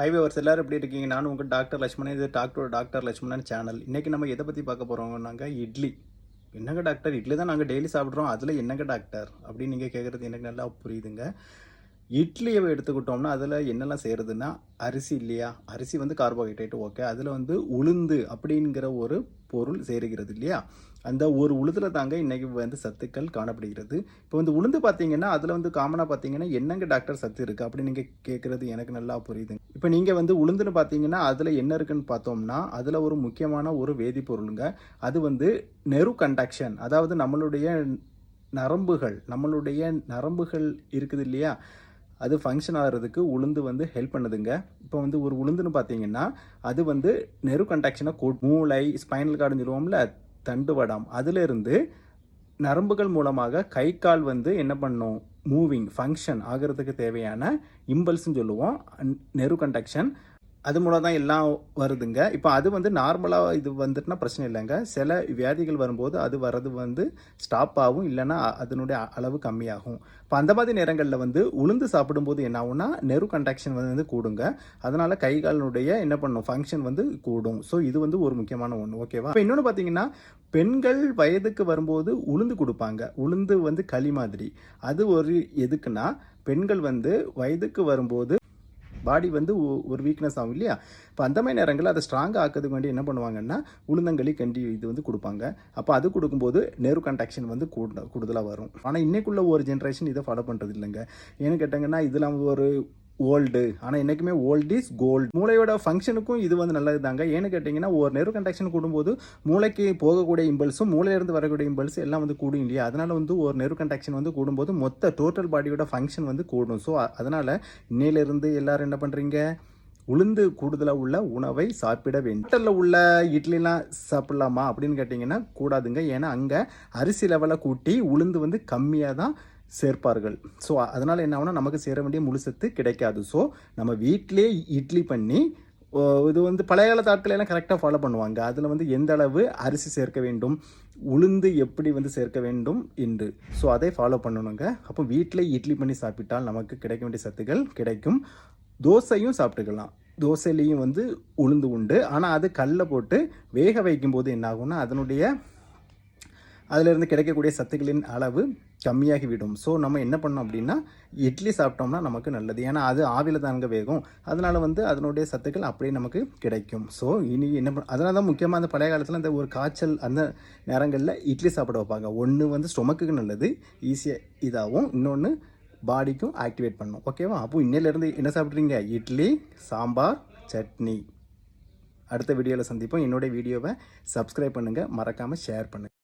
ஹைவேவர்ஸ் எல்லாரும் எப்படி இருக்கீங்க? நானும் உங்கள் டாக்டர் லட்சுமணன் இது டாக்டர் டாக்டர் லட்சுமணன் சேனல் இன்றைக்கி நம்ம எதை பற்றி பார்க்க போகிறோம்னாங்க இட்லி. என்னங்க டாக்டர் இட்லி தான் நாங்கள் டெய்லி சாப்பிட்றோம். அதில் என்னங்க டாக்டர் அப்படின்னு நீங்கள் கேட்குறது எனக்கு நல்லா புரியுதுங்க. இட்லியை எடுத்துக்கிட்டோம்னா அதில் என்னெல்லாம் செய்கிறதுனா அரிசி இல்லையா? அரிசி வந்து கார்போஹைட்ரேட் ஓகே அதில் வந்து உளுந்து அப்படிங்கிற ஒரு பொருள் சேருகிறது இல்லையா? அந்த ஒரு உளுதில் தாங்க இன்றைக்கி வந்து சத்துக்கள் காணப்படுகிறது. இப்போ வந்து உளுந்து பார்த்தீங்கன்னா அதில் வந்து காமனாக பார்த்தீங்கன்னா என்னங்க டாக்டர் சத்து இருக்குது அப்படின்னு நீங்கள் கேட்குறது எனக்கு நல்லா புரியுது. இப்போ நீங்கள் வந்து உளுந்துன்னு பார்த்தீங்கன்னா அதில் என்ன இருக்குன்னு பார்த்தோம்னா அதில் ஒரு முக்கியமான ஒரு வேதிப்பொருளுங்க. அது வந்து நெரு கண்டக்ஷன் அதாவது நம்மளுடைய நரம்புகள் நம்மளுடைய நரம்புகள் இருக்குது இல்லையா? அது ஃபங்க்ஷன் ஆகிறதுக்கு உளுந்து வந்து ஹெல்ப் பண்ணுதுங்க. இப்போ வந்து ஒரு உளுந்துன்னு பார்த்தீங்கன்னா அது வந்து நெரு கண்டாக்ஷனை கூட் மூளை ஸ்பைனல் கார்டுன்னு சொல்லுவோம்ல தண்டுவடம் அதிலிருந்து நரம்புகள் மூலமாக கை கால் வந்து என்ன பண்ணும்? மூவிங் ஃபங்க்ஷன் ஆகிறதுக்கு தேவையான இம்பல்ஸ்ன்னு சொல்லுவோம். நெரு கண்டக்ஷன் அது மூலம் தான் எல்லாம் வருதுங்க. இப்போ அது வந்து நார்மலாக இது வந்துட்டுனா பிரச்சனை இல்லைங்க. சில வியாதிகள் வரும்போது அது வர்றது வந்து ஸ்டாப் ஆகும். இல்லைன்னா அதனுடைய அளவு கம்மியாகும். இப்போ அந்த மாதிரி நேரங்களில் வந்து உளுந்து சாப்பிடும்போது என்ன ஆகும்னா நெரு கண்டாக்ஷன் வந்து கூடுங்க. அதனால் கை காலினுடைய என்ன பண்ணும்? ஃபங்க்ஷன் வந்து கூடும். ஸோ இது வந்து ஒரு முக்கியமான ஒன்று ஓகேவா இப்போ இன்னொன்று பார்த்தீங்கன்னா பெண்கள் வயதுக்கு வரும்போது உளுந்து கொடுப்பாங்க. உளுந்து வந்து களி மாதிரி. அது ஒரு எதுக்குன்னா பெண்கள் வந்து வயதுக்கு வரும்போது பாடி வந்து ஒரு வீக்னஸ் ஆகும் இல்லையா? இப்போ அந்த மாதிரி நேரங்களில் அதை ஸ்ட்ராங் ஆக்கிறதுக்கு வேண்டி என்ன பண்ணுவாங்கன்னா உளுந்தங்களி கண்டி இது வந்து கொடுப்பாங்க. அப்போ அது கொடுக்கும்போது நெரு கண்டாக்ஷன் வந்து கூட கூடுதலாக வரும். ஆனால் இன்னைக்குள்ள ஒரு ஜென்ரேஷன் இதை ஃபாலோ பண்ணுறது இல்லைங்க. ஏன்னு கேட்டாங்கன்னா இதில் ஒரு ஓல்டு. ஆனால் என்றைக்குமே ஓல்ட் இஸ் கோல்டு. மூளையோட ஃபங்க்ஷனுக்கும் இது வந்து நல்லது தாங்க ஏன்னு கேட்டிங்கன்னா ஒரு நெரு கண்டாக்ஷன் கூடும்போது மூளைக்கு போகக்கூடிய இம்பல்ஸும் மூளையிலிருந்து வரக்கூடிய இம்பல்ஸ் எல்லாம் வந்து கூடும் இல்லையா? அதனால் வந்து ஒரு நெரு கண்டாக்ஷன் வந்து கூடும்போது மொத்த டோட்டல் பாடியோட ஃபங்க்ஷன் வந்து கூடும். ஸோ அதனால் இன்னையிலிருந்து எல்லோரும் என்ன பண்ணுறீங்க உளுந்து கூடுதலாக உள்ள உணவை சாப்பிட வேண்டும். ஹோட்டலில் உள்ள இட்லிலாம் சாப்பிட்லாமா அப்படின்னு கேட்டிங்கன்னா கூடாதுங்க. ஏன்னா அங்கே அரிசி லெவலை கூட்டி உளுந்து வந்து கம்மியாக தான் சேர்ப்பார்கள். ஸோ அதனால் என்ன ஆகுனா நமக்கு சேர வேண்டிய முழு சத்து கிடைக்காது. ஸோ நம்ம வீட்டிலே இட்லி பண்ணி இது வந்து பழைய காலத்து ஆட்கள் எல்லாம் கரெக்டாக ஃபாலோ பண்ணுவாங்க. அதில் வந்து எந்த அளவு அரிசி சேர்க்க வேண்டும் உளுந்து எப்படி வந்து சேர்க்க வேண்டும் என்று. ஸோ அதை ஃபாலோ பண்ணணுங்க. அப்போ வீட்டில் இட்லி பண்ணி சாப்பிட்டால் நமக்கு கிடைக்க வேண்டிய சத்துக்கள் கிடைக்கும். தோசையும் சாப்பிட்டுக்கலாம். தோசையிலையும் வந்து உளுந்து உண்டு. ஆனால் அது கல்லை போட்டு வேக வைக்கும்போது என்ன ஆகும்னா அதனுடைய அதிலிருந்து கிடைக்கக்கூடிய சத்துக்களின் அளவு கம்மியாகிவிடும். ஸோ நம்ம என்ன பண்ணோம் அப்படின்னா இட்லி சாப்பிட்டோம்னா நமக்கு நல்லது. ஏன்னா அது ஆவியில் தாங்க வேகும். அதனால் வந்து அதனுடைய சத்துக்கள் அப்படியே நமக்கு கிடைக்கும். ஸோ இனி என்ன பண்ண அதனால தான் முக்கியமாக அந்த பழைய காலத்தில் அந்த ஒரு காய்ச்சல் அந்த நேரங்களில் இட்லி சாப்பிட வைப்பாங்க. ஒன்று வந்து ஸ்டொமக்குக்கு நல்லது ஈஸியாக இதாகவும் இன்னொன்று பாடிக்கும் ஆக்டிவேட் பண்ணும். ஓகேவா அப்போ இன்னையிலேருந்து என்ன சாப்பிட்றீங்க? இட்லி சாம்பார் சட்னி. அடுத்த வீடியோவில் சந்திப்போம். என்னுடைய வீடியோவை சப்ஸ்கிரைப் பண்ணுங்கள் மறக்காமல் ஷேர் பண்ணுங்கள்